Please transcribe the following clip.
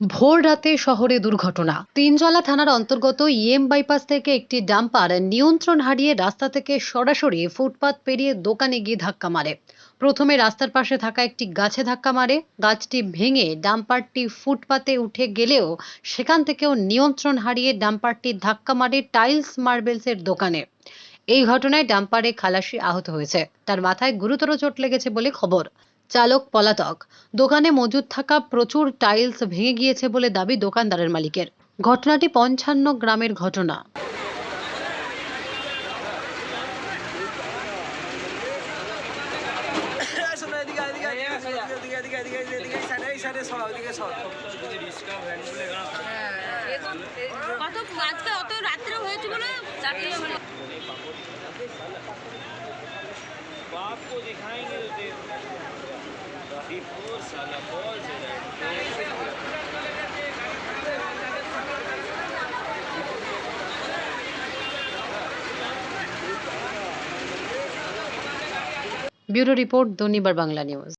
ভোর রাতে শহরে দুর্ঘটনা। তিনজলা থানার অন্তর্গত ইএম বাইপাস থেকে একটি ডাম্পার নিয়ন্ত্রণ হারিয়ে রাস্তা থেকে সরাসরি ফুটপাত পেরিয়ে দোকানে গিয়ে ধাক্কা মারে। প্রথমে রাস্তার পাশে থাকা একটি গাছে ধাক্কা মারে। গাছটি ভেঙে ডাম্পারটি ফুটপাতে উঠে গেলেও সেখান থেকেও নিয়ন্ত্রণ হারিয়ে ডাম্পারটি ধাক্কা মারে টাইলস মার্বেলসের দোকানে। এই ঘটনায় ডাম্পারে খালাসি আহত হয়েছে। তার মাথায় গুরুতর চোট লেগেছে বলে খবর। চালক পলাতক। দোকানে মজুদ থাকা প্রচুর টাইলস ভেঙে গিয়েছে বলে দাবি দোকানদারের মালিকের। ঘটনাটি পঞ্চান্ন গ্রামের ঘটনা। রাত্রে হয়েছিল ब्यूरो रिपोर्ट दोनी बर बांग्ला न्यूज़।